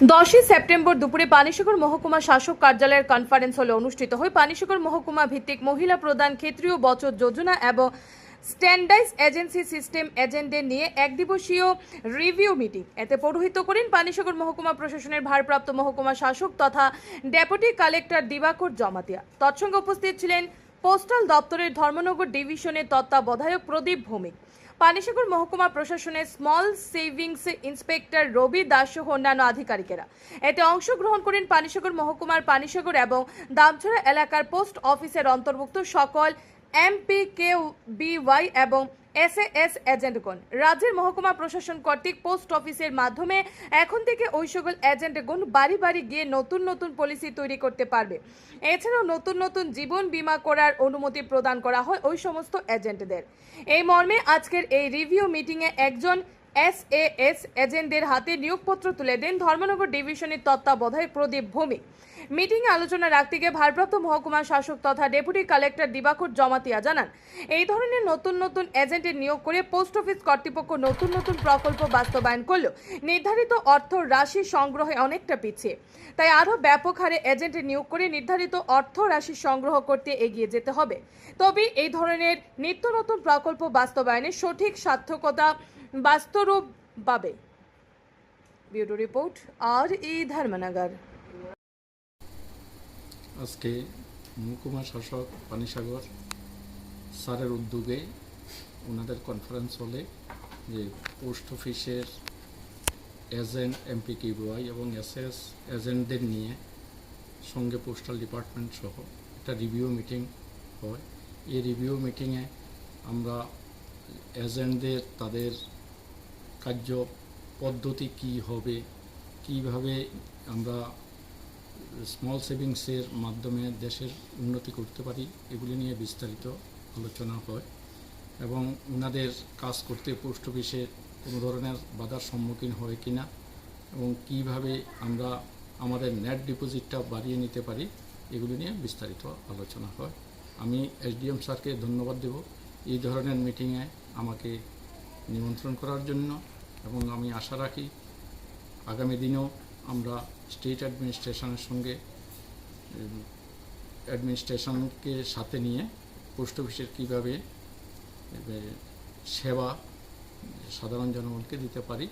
দশই সেপ্টেম্বর দুপুরে পানিসাগর মহকুমা শাসক কার্যালয়ের কনফারেন্স হলে অনুষ্ঠিত হয়। পানিসাগর মহকুমা ভিত্তিক মহিলা প্রদান ক্ষেত্রীয় বচত যোজনা এবং স্ট্যান্ডাইজ এজেন্সি সিস্টেম এজেন্টদের নিয়ে এক দিবসীয় রিভিউ মিটিং এতে পৌরোহিত্য করেন পানিসাগর মহকুমা প্রশাসনের ভারপ্রাপ্ত মহকুমা শাসক তথা ডেপুটি কালেক্টর দিবাকর জমাতিয়া। তৎসঙ্গে উপস্থিত ছিলেন পোস্টাল দপ্তরের ধর্মনগর ডিভিশনের তত্ত্বাবধায়ক প্রদীপ ভৌমিক। পানিসাগর মহকুমা প্রশাসনের small savings inspector Rabi Das সহ অন্যান্য আধিকারিকেরা। এতে অংশগ্রহণ করেন পানিসাগর মহকুমার পানিসাগর এবং দামছড়া এলাকার পোস্ট অফিসের অন্তর্ভুক্ত সকল এমপি কে বিওয়াই এবং এসএএস এজেন্টগণ রাজ্যের মহকুমা প্রশাসন কর্তৃক পোস্ট অফিসের মাধ্যমে এখন থেকে ওই সকল এজেন্টগণ বাড়ি বাড়ি গিয়ে নতুন নতুন পলিসি তৈরি করতে পারবে। এছাড়াও নতুন নতুন জীবন বীমা করার অনুমতি প্রদান করা হয় ওই সমস্ত এজেন্টদের এই মর্মে আজকের এই রিভিউ মিটিংয়ে একজন এসএএস এজেন্টদের হাতে নিয়োগপত্র তুলে দেন ধর্মনগর ডিভিশনের তত্ত্বাবধায়ক প্রদীপ ভৌমিক। মিটিংয়ে আলোচনা রাখতে গিয়ে ভারপ্রাপ্ত মহকুমা শাসক তথা ডেপুটি কালেক্টর দিবাকর জমাতিয়া জানান, এই ধরনের নতুন নতুন এজেন্টের নিয়োগ করে পোস্ট অফিস কর্তৃপক্ষ নতুন নতুন প্রকল্প বাস্তবায়ন করলেও নির্ধারিত অর্থ রাশি সংগ্রহে অনেকটা পিছিয়ে। তাই আরও ব্যাপক হারে এজেন্টের নিয়োগ করে নির্ধারিত অর্থ রাশি সংগ্রহ করতে এগিয়ে যেতে হবে। তবে এই ধরনের নিত্য নতুন প্রকল্প বাস্তবায়নে সঠিক সার্থকতা বাস্তরূপ পাবে ব্যুরো রিপোর্ট আর ই ধর্মনগর। আজকে মহকুমা শাসক পানিসাগর স্যারের উদ্যোগে ওনাদের কনফারেন্স হলে যে পোস্ট অফিসের এজেন্ট এমপি কিউআই এবং এসএস এজেন্টদের নিয়ে সঙ্গে পোস্টাল ডিপার্টমেন্ট সহ একটা রিভিউ মিটিং হয়। এই রিভিউ মিটিংয়ে আমরা এজেন্টদের তাদের কার্য পদ্ধতি কী হবে, কীভাবে আমরা স্মল সেভিংসের মাধ্যমে দেশের উন্নতি করতে পারি, এগুলি নিয়ে বিস্তারিত আলোচনা হয় এবং ওনাদের কাজ করতে পোস্ট অফিসে কোনো ধরনের বাধার সম্মুখীন হয় কি না এবং কীভাবে আমরা আমাদের নেট ডিপোজিটটা বাড়িয়ে নিতে পারি, এগুলি নিয়ে বিস্তারিত আলোচনা হয়। আমি এসডিএম স্যারকে ধন্যবাদ দেব এই ধরনের মিটিংয়ে আমাকে নিমন্ত্রণ করার জন্য এবং আমি আশা রাখি আগামী দিনেও আমরা স্টেট অ্যাডমিনিস্ট্রেশনের সঙ্গে অ্যাডমিনিস্ট্রেশনকে সাথে নিয়ে পোস্ট অফিসের কীভাবে সেবা সাধারণ জনগণকে দিতে পারি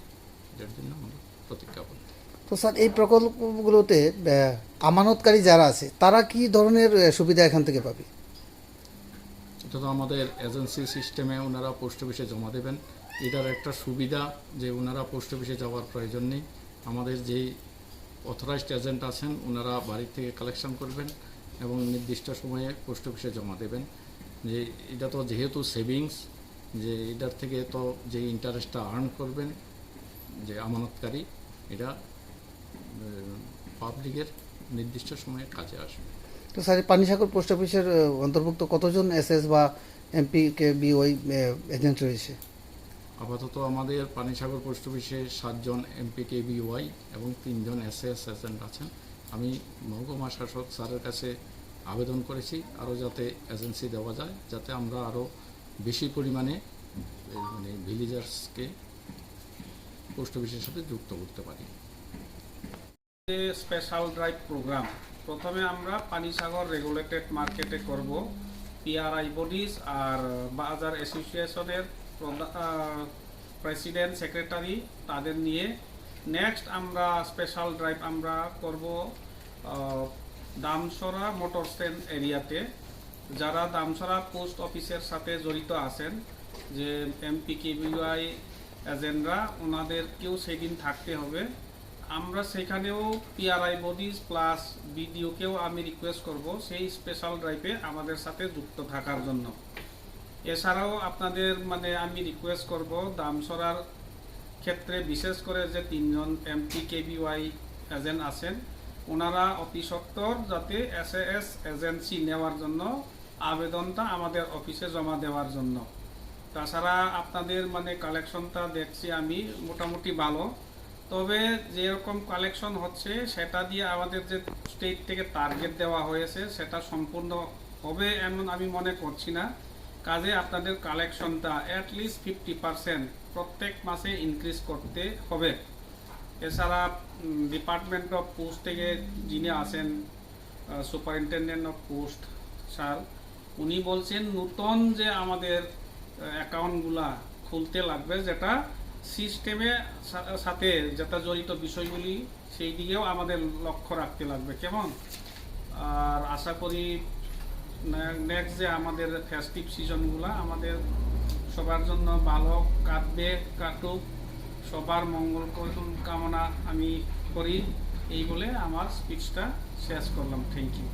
এটার জন্য আমরা প্রতিজ্ঞাবদ্ধ তো স্যার এই প্রকল্পগুলোতে আমানতকারী যারা আছে তারা কি ধরনের সুবিধা এখান থেকে পাবে? এটা তো আমাদের এজেন্সি সিস্টেমে ওনারা পোস্ট অফিসে জমা দেবেন। এটার একটা সুবিধা যে ওনারা পোস্ট অফিসে যাওয়ার প্রয়োজন নেই। আমাদের যেই অথরাইজড এজেন্ট আছেন, ওনারা বাড়ি থেকে কালেকশন করবেন এবং নির্দিষ্ট সময়ে পোস্ট অফিসে জমা দেবেন। যে এটা তো যেহেতু সেভিংস যে এটার থেকে তো যে ইন্টারেস্টটা আর্ন করবেন, যে আমানতকারী, এটা পাবলিকের নির্দিষ্ট সময়ে কাজে আসবে। তো স্যার পানিসাগর পোস্ট অফিসের অন্তর্ভুক্ত কতজন এসএস বা এমপি কে বিওই এজেন্ট রয়েছে? আপাতত আমাদের পানিসাগর পোস্ট অফিসে সাতজন এমপিকে বিওয়াই এবং তিনজন এসএস এজেন্ট আছেন। আমি মহকুমা শাসক স্যারের কাছে আবেদন করেছি আরও যাতে এজেন্সি দেওয়া যায়, যাতে আমরা আরও বেশি পরিমাণে মানে ভিলেজার্সকে পোস্ট অফিসের সাথে যুক্ত করতে পারি। Special drive programme. প্রথমে আমরা পানিসাগর রেগুলেটেড মার্কেটে করব পিআরআই বডিজ আর বাজার অ্যাসোসিয়েশনের প্রেসিডেন্ট সেক্রেটারি তাদের নিয়ে। নেক্সট আমরা স্পেশাল ড্রাইভ আমরা করব দামসরা মোটর স্ট্যান্ড এরিয়াতে। যারা দামসরা পোস্ট অফিসের সাথে জড়িত আছেন, যে এমপি কেবিআই এজেন্টরা ওনাদেরকেও সেদিন থাকতে হবে। আমরা সেখানেও পিআরআই বডিজ প্লাস বিডিওকেও আমি রিকোয়েস্ট করব, সেই স্পেশাল ড্রাইভে আমাদের সাথে যুক্ত থাকার জন্য। এছাড়াও আপনাদের মানে আমি রিকোয়েস্ট করব দামসরার ক্ষেত্রে বিশেষ করে যে তিনজন এমপি কেবিওয়াই এজেন্ট আছেন, ওনারা অতি সত্বর যাতে এস এস এজেন্সি নেওয়ার জন্য আবেদনটা আমাদের অফিসে জমা দেওয়ার জন্য। তাছাড়া আপনাদের মানে কালেকশনটা দেখছি আমি, মোটামুটি ভালো। তবে যেরকম কালেকশন হচ্ছে, সেটা দিয়ে আমাদের যে স্টেট থেকে টার্গেট দেওয়া হয়েছে, সেটা সম্পূর্ণ হবে এমন আমি মনে করছি না। কাজে আপনাদের কালেকশনটা অ্যাটলিস্ট ফিফটি পার্সেন্ট প্রত্যেক মাসে ইনক্রিজ করতে হবে। এছাড়া ডিপার্টমেন্ট অফ পোস্ট থেকে যিনি আছেন সুপারিনটেন্ডেন্ট অফ পোস্ট স্যার, উনি বলছেন নতুন যে আমাদের অ্যাকাউন্টগুলা খুলতে লাগবে, যেটা সিস্টেমে সাথে যেটা জড়িত বিষয়গুলি, সেই দিকেও আমাদের লক্ষ্য রাখতে লাগবে। কেমন? আর আশা করি নেক্সট যে আমাদের ফেস্টিভ সিজনগুলো আমাদের সবার জন্য ভালো কাটবে, কাটুক, সবার মঙ্গল কামনা আমি করি। এই বলে আমার স্পিচটা শেষ করলাম। Thank you